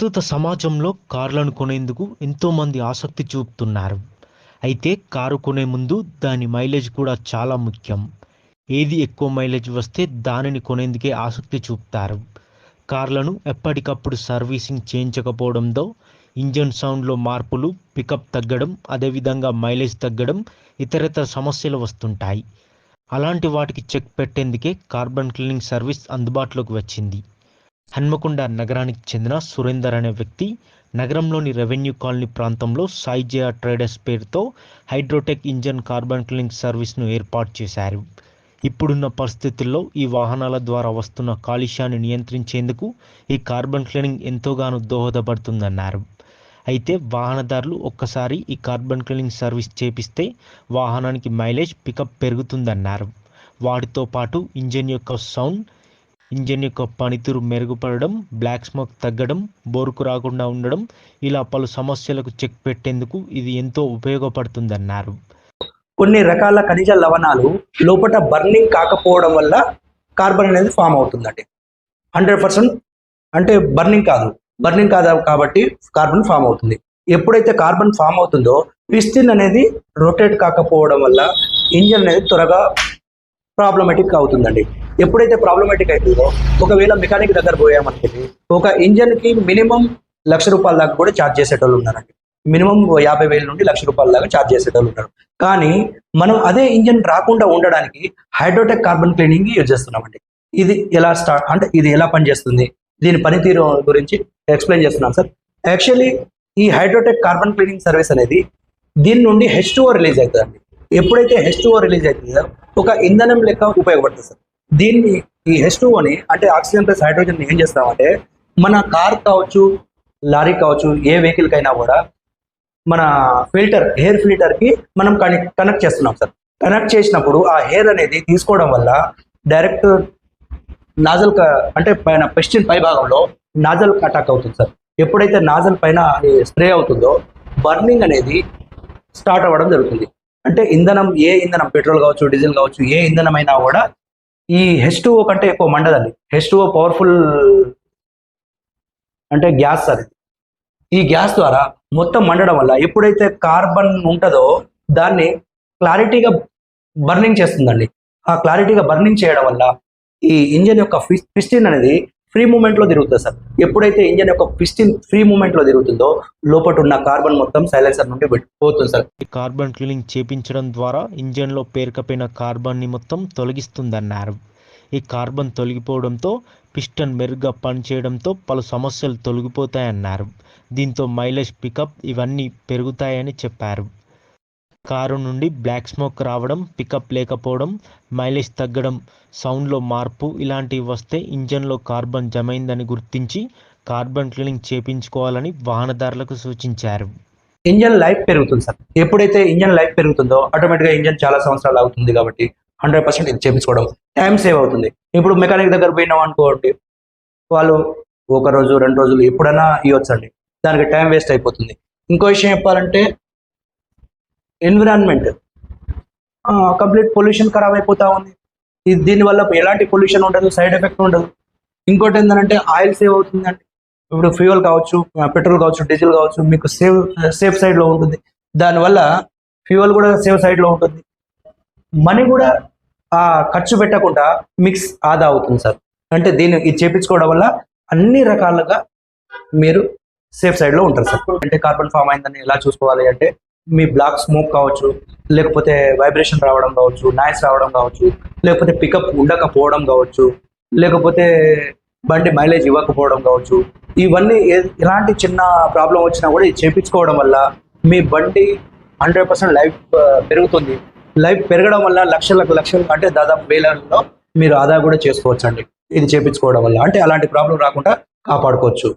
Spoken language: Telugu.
ప్రస్తుత సమాజంలో కార్లను కొనేందుకు ఎంతోమంది ఆసక్తి చూపుతున్నారు. అయితే కారు కొనే ముందు దాని మైలేజ్ కూడా చాలా ముఖ్యం. ఏది ఎక్కువ మైలేజ్ వస్తే దానిని కొనేందుకే ఆసక్తి చూపుతారు. కార్లను ఎప్పటికప్పుడు సర్వీసింగ్ చేయించకపోవడంతో ఇంజన్ సౌండ్లో మార్పులు పికప్ తగ్గడం అదేవిధంగా మైలేజ్ తగ్గడం ఇతరతర సమస్యలు వస్తుంటాయి. అలాంటి వాటికి చెక్ పెట్టేందుకే కార్బన్ క్లీనింగ్ సర్వీస్ అందుబాటులోకి వచ్చింది. హన్మకొండ నగరానికి చెందిన సురేందర్ అనే వ్యక్తి నగరంలోని రెవెన్యూ కాలనీ ప్రాంతంలో సాయిజయా ట్రేడర్స్ పేరుతో హైడ్రోటెక్ ఇంజన్ కార్బన్ క్లీనింగ్ సర్వీస్ను ఏర్పాటు చేశారు. ఇప్పుడున్న పరిస్థితుల్లో ఈ వాహనాల ద్వారా వస్తున్న కాలుష్యాన్ని నియంత్రించేందుకు ఈ కార్బన్ క్లీనింగ్ ఎంతోగానో దోహదపడుతుందన్నారు. అయితే వాహనదారులు ఒక్కసారి ఈ కార్బన్ క్లీనింగ్ సర్వీస్ చేపిస్తే వాహనానికి మైలేజ్ పికప్ పెరుగుతుందన్నారు. వాటితో పాటు ఇంజన్ యొక్క సౌండ్ ఇంజన్ యొక్క పనితీరు మెరుగుపడడం బ్లాక్ స్మోక్ తగ్గడం బోరుకు రాకుండా ఉండడం ఇలా పలు సమస్యలకు చెక్ పెట్టేందుకు ఇది ఎంతో ఉపయోగపడుతుందన్నారు. కొన్ని రకాల ఖనిజ లవణాలు లోపల బర్నింగ్ కాకపోవడం వల్ల కార్బన్ అనేది ఫామ్ అవుతుందండి. హండ్రెడ్ పర్సెంట్ అంటే బర్నింగ్ కాదు. బర్నింగ్ కాదు కాబట్టి కార్బన్ ఫామ్ అవుతుంది. ఎప్పుడైతే కార్బన్ ఫామ్ అవుతుందో పిస్టిన్ అనేది రొటేట్ కాకపోవడం వల్ల ఇంజన్ అనేది త్వరగా ప్రాబ్లమేటిక్ అవుతుందండి. ఎప్పుడైతే ప్రాబ్లమేటిక్ అవుతుందో ఒకవేళ మెకానిక్ దగ్గర పోయామనుకోండి ఒక ఇంజన్కి మినిమం లక్ష రూపాయల దాకా కూడా ఛార్జ్ చేసేటోళ్ళు ఉన్నారండి. మినిమం యాభై వేల నుండి లక్ష రూపాయల దాకా ఛార్జ్ చేసేటోళ్ళు ఉంటారు కానీ మనం అదే ఇంజన్ రాకుండా ఉండడానికి హైడ్రోటెక్ కార్బన్ క్లీనింగ్ యూజ్ చేస్తున్నామండి. ఇది ఎలా స్టార్ట్ అంటే ఇది ఎలా పనిచేస్తుంది? దీని పనితీరు గురించి ఎక్స్ప్లెయిన్ చేస్తున్నాను సార్. యాక్చువల్లీ ఈ హైడ్రోటెక్ కార్బన్ క్లీనింగ్ సర్వీస్ అనేది దీని నుండి హెచ్ టూ రిలీజ్ అవుతుందండి. ఎప్పుడైతే హెచ్ టూ రిలీజ్ అవుతుందో ఒక ఇంధనం లెక్క ఉపయోగపడుతుంది సార్. దీన్ని ఈ హెచ్ టూ అని అంటే ఆక్సిజన్ ప్లస్ హైడ్రోజన్ ఏం చేస్తామంటే మన కార్ కావచ్చు లారీ కావచ్చు ఏ వెహికల్ కైనా కూడా మన ఫిల్టర్ హెయిర్ ఫిల్టర్కి మనం కనెక్ట్ కనెక్ట్ చేస్తున్నాం సార్. కనెక్ట్ చేసినప్పుడు ఆ హెయిర్ అనేది తీసుకోవడం వల్ల డైరెక్ట్ నాజల్ అంటే పైన పెస్టిన్ పై భాగంలో నాజల్ అటాక్ అవుతుంది సార్. ఎప్పుడైతే నాజల్ పైన స్ప్రే అవుతుందో బర్నింగ్ అనేది స్టార్ట్ అవ్వడం జరుగుతుంది. అంటే ఇంధనం ఏ ఇంధనం పెట్రోల్ కావచ్చు డీజిల్ కావచ్చు ఏ ఇంధనం అయినా కూడా ఈ హెచ్ టూ కంటే ఎక్కువ మండదండి. హెచ్ టూ పవర్ఫుల్ అంటే గ్యాస్ అది. ఈ గ్యాస్ ద్వారా మొత్తం మండడం వల్ల ఎప్పుడైతే కార్బన్ ఉంటుందో దాన్ని క్లారిటీగా బర్నింగ్ చేస్తుందండి. ఆ క్లారిటీగా బర్నింగ్ చేయడం వల్ల ఈ ఇంజన్ యొక్క పిస్టిన్ అనేది ఫ్రీ మూమెంట్లో తిరుగుతుంది సార్. ఎప్పుడైతే ఇంజన్ యొక్క పిస్టిన్ ఫ్రీ మూమెంట్లో తిరుగుతుందో లోపల ఉన్న కార్బన్ మొత్తం సైలెన్సర్ నుండి పోతుంది సార్. ఈ కార్బన్ క్లీనింగ్ చేపించడం ద్వారా ఇంజన్లో పేరుకపోయిన కార్బన్ని మొత్తం తొలగిస్తుందన్నారు. ఈ కార్బన్ తొలగిపోవడంతో పిస్టన్ మెరుగ్గా పనిచేయడంతో పలు సమస్యలు తొలగిపోతాయన్నారు. దీంతో మైలేజ్ పికప్ ఇవన్నీ పెరుగుతాయని చెప్పారు. కారు నుండి బ్లాక్ స్మోక్ రావడం పికప్ లేకపోవడం మైలేజ్ తగ్గడం సౌండ్లో మార్పు ఇలాంటివి వస్తే ఇంజన్లో కార్బన్ జమైందని గుర్తించి కార్బన్ క్లీనింగ్ చేపించుకోవాలని వాహనదారులకు సూచించారు. ఇంజన్ లైఫ్ పెరుగుతుంది సార్. ఎప్పుడైతే ఇంజన్ లైఫ్ పెరుగుతుందో ఆటోమేటిక్గా ఇంజన్ చాలా సంవత్సరాలు అవుతుంది కాబట్టి హండ్రెడ్ పర్సెంట్ ఇది చేపించుకోవడం టైం సేవ్ అవుతుంది. ఇప్పుడు మెకానిక్ దగ్గర పోయినాం అనుకోండి వాళ్ళు ఒక రోజు రెండు రోజులు ఎప్పుడైనా ఇవ్వచ్చండి. దానికి టైం వేస్ట్ అయిపోతుంది. ఇంకో విషయం చెప్పాలంటే ఎన్విరాన్మెంట్. కంప్లీట్ పొల్యూషన్ ఖరాబ్ అయిపోతా ఉంది. ఇది దీనివల్ల ఎలాంటి పొల్యూషన్ ఉండదు సైడ్ ఎఫెక్ట్ ఉండదు. ఇంకోటి ఏంటంటే ఆయిల్ సేవ్ అవుతుందండి. ఇప్పుడు ఫ్యూయల్ కావచ్చు పెట్రోల్ కావచ్చు డీజిల్ కావచ్చు మీకు సేవ్ సేఫ్ సైడ్లో ఉంటుంది దానివల్ల ఫ్యూయల్ కూడా సేఫ్ సైడ్లో ఉంటుంది. మనీ కూడా ఆ ఖర్చు పెట్టకుండా మిక్స్ ఆదా అవుతుంది సార్. అంటే దీన్ని ఇది చేపించుకోవడం వల్ల అన్ని రకాలుగా మీరు సేఫ్ సైడ్లో ఉంటారు సార్. అంటే కార్బన్ ఫామ్ అయిందని ఎలా చూసుకోవాలి అంటే మీ బ్లాక్ స్మోక్ కావచ్చు లేకపోతే వైబ్రేషన్ రావడం కావచ్చు నాయిస్ రావడం కావచ్చు లేకపోతే పికప్ ఉండకపోవడం కావచ్చు లేకపోతే బండి మైలేజ్ ఇవ్వకపోవడం కావచ్చు ఇవన్నీ ఎలాంటి చిన్న ప్రాబ్లం వచ్చినా కూడా ఇది చేపించుకోవడం వల్ల మీ బండి హండ్రెడ్ పర్సెంట్ లైఫ్ పెరుగుతుంది. లైఫ్ పెరగడం వల్ల లక్షలకు లక్షలు అంటే దాదాపు వేలలో మీరు ఆదా కూడా చేసుకోవచ్చు అండి ఇది చేపించుకోవడం వల్ల. అంటే అలాంటి ప్రాబ్లం రాకుండా కాపాడుకోవచ్చు.